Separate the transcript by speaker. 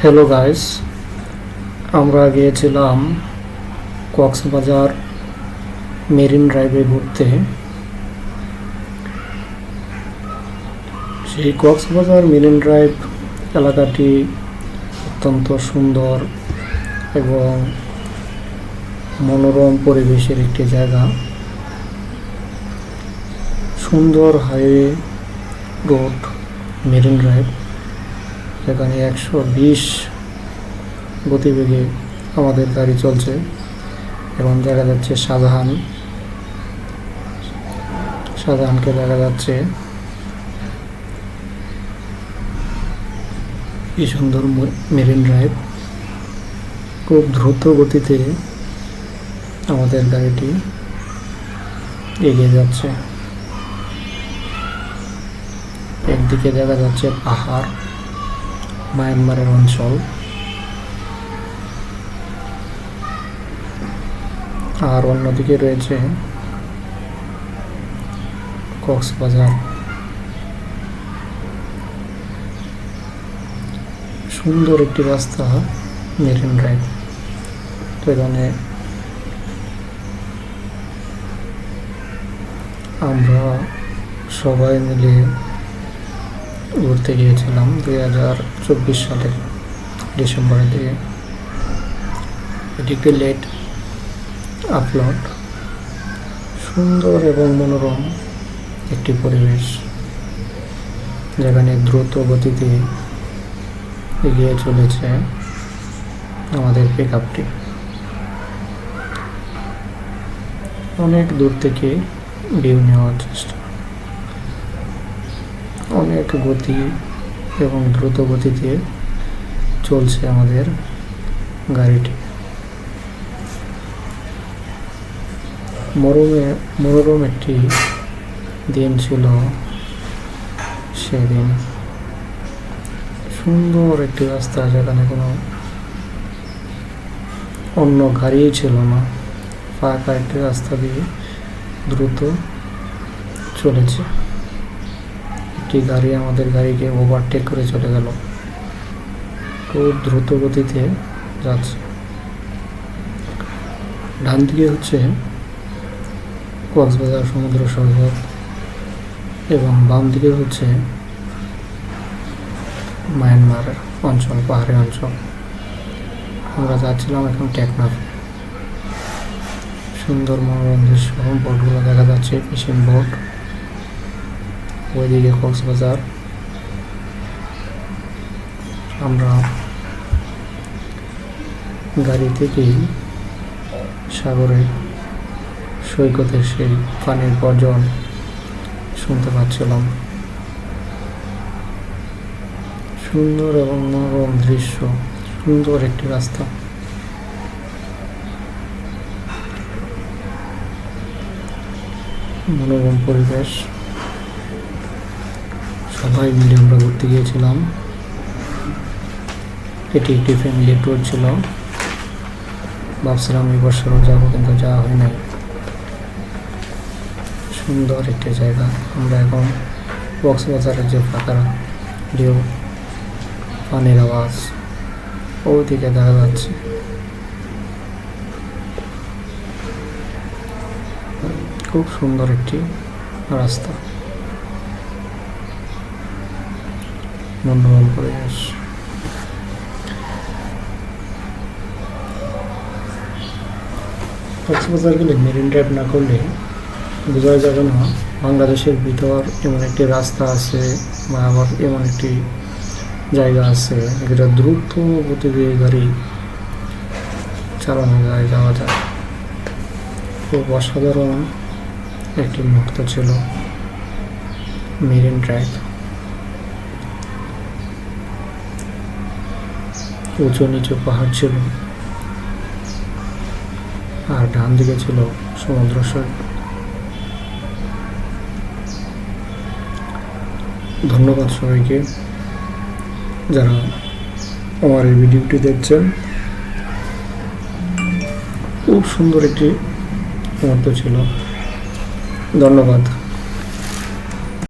Speaker 1: Hello guys আমরা গিয়েছিলাম Cox's Bazar marine ড্রাইভে ঘুরতে। সেই কক্সবাজার মেরিন ড্রাইভ এলাকাটি অত্যন্ত সুন্দর এবং মনোরম পরিবেশের একটি জায়গা। সুন্দর হাইওয়ে রোড মেরিন ড্রাইভ। সেখানে একশো বিশ গতিবেগে আমাদের গাড়ি চলছে এবং দেখা যাচ্ছে শাহজাহান সাধারণকে দেখা যাচ্ছে কি সুন্দর মেরিন ড্রাইভ। খুব দ্রুত গতিতে আমাদের গাড়িটি এগিয়ে যাচ্ছে। একদিকে দেখা যাচ্ছে পাহাড়। মায়ানমারের অঞ্চল। আর অন্যদিকে রয়েছে কক্সবাজার। সুন্দর একটি রাস্তা, মেরিন ড্রাইভ। তো এখানে আমরা সবাই মিলে ঘুরতে গিয়েছিলাম দুই হাজার চব্বিশ সালের ডিসেম্বরের দিকে। এটি একটি লেট আপলোড। সুন্দর এবং মনোরম একটি পরিবেশ, যেখানে দ্রুত গতিতে এগিয়ে চলেছে আমাদের পিক আপটি অনেক দূর থেকে ভিউ নেওয়ার চেষ্টা অনেক গতি এবং দ্রুত গতিতে চলছে আমাদের গাড়িটি। মরমে মনোরম একটি দিন ছিল সেদিন। সুন্দর একটি রাস্তা যেখানে কোনো অন্য গাড়িই ছিল না। ফাঁকা একটি রাস্তা দিয়ে দ্রুত চলেছে। একটি গাড়ি আমাদের গাড়িকে ওভারটেক করে চলে গেল। খুব দ্রুত গতিতে যাচ্ছে। ডান দিকে হচ্ছে কক্সবাজার সমুদ্র সৈকত এবং বাম দিকে হচ্ছে মায়ানমার অঞ্চল, পাহাড়ি অঞ্চল। আমরা যাচ্ছিলাম এখন টেকনাফে। সুন্দর মনোরম দৃশ্য, বোটগুলো দেখা যাচ্ছে, ফিশিং বোট। ওইদিকে কক্সবাজার আমরা গাড়ি থেকেই সাগরে সৈকতের সেই পানির গর্জন শুনতে পাচ্ছিলাম। সুন্দর এবং মনোরম দৃশ্য, সুন্দর একটি রাস্তা। মনোরম পরিবেশ। সবাই মিলে আমরা ঘুরতে গিয়েছিলাম। এটি একটি ফ্যামিলি ট্যুর ছিল। ভাবছিলাম এই বছরও যাব, কিন্তু যাওয়া হয় নাই। সুন্দর একটি জায়গা। আমরা এখন কক্সবাজারের যে ফাঁকা ঢেউ, পানির আওয়াজ, ওদিকে দেখা যাচ্ছে। খুব সুন্দর একটি রাস্তা। কক্সবাজার গেলে মেরিন ড্রাইভ না করলে বোঝা যাবে না, বাংলাদেশের ভিতর এমন একটি রাস্তা আছে বা আবার এমন একটি জায়গা আছে, যেটা দ্রুত গতি গতিতে গাড়ি চালানো যায়, যাওয়া যায়। খুব অসাধারণ একটি মুহূর্ত ছিল মেরিন ড্রাইভ। উঁচু নিচু পাহাড় ছিল। আর ডান দিকে ছিল সমুদ্র সৈকত। ধন্যবাদ সবাইকে যারা আমার এই ভিডিওটি দেখছেন। খুব সুন্দর একটি মুহূর্ত ছিল। ধন্যবাদ।